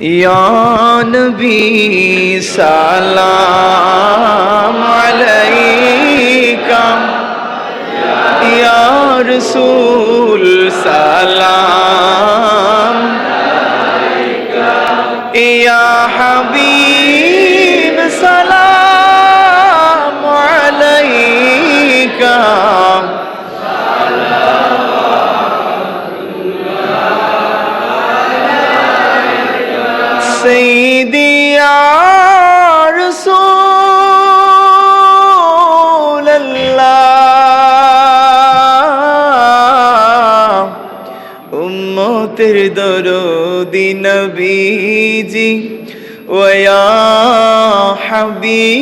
یا نبی سلام علیکم یا رسول سلام سيدي يا رسول الله أمتر درودي نبيجي ويا حبيب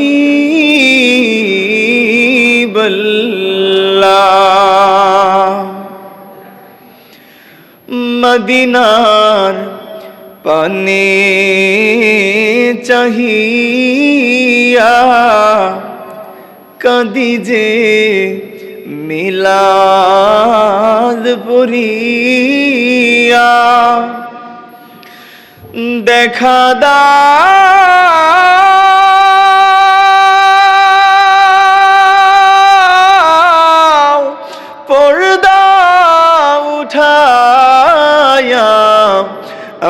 الله مدينار পানে চাহিয়া কাঁদি যে মিলাদ পড়িয়া দেখা দাও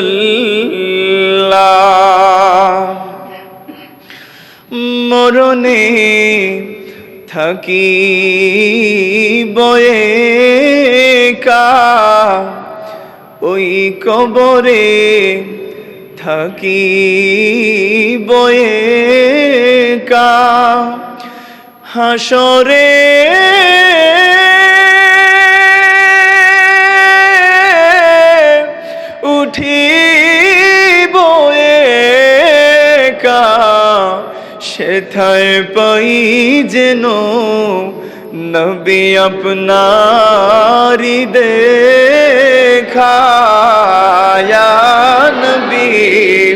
আল্লাহ মরণে থাকি বয়ে কা ওই কবরে থাকি বয়ে কা। হাসরে সেথায় পাই যেন নবী আপনারি দেখায়া নবী।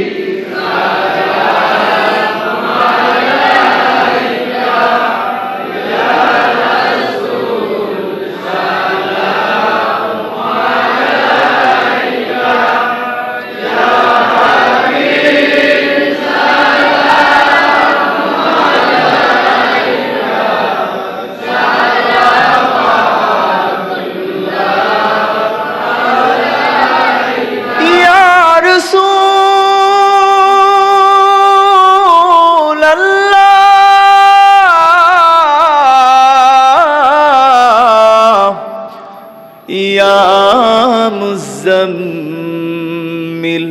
مزمل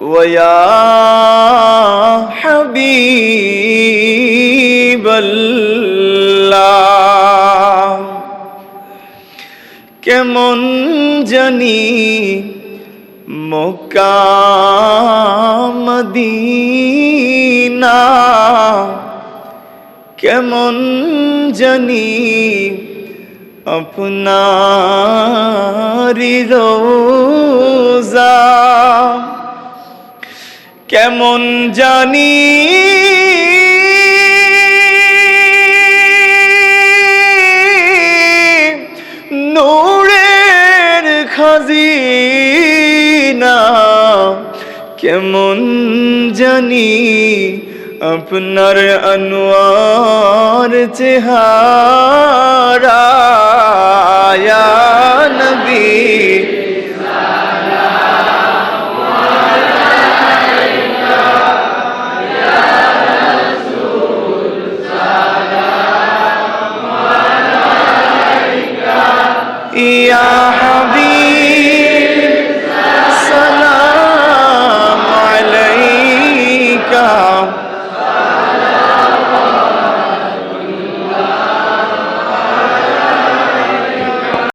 ويا حبيب الله কেমন জানি মদিনা কেমন জানি আপনারি রোজা। কেমন জানি নূরের খাজিনা কেমন জানি আপনার আনোয়ার চেহারা নবী Yeah.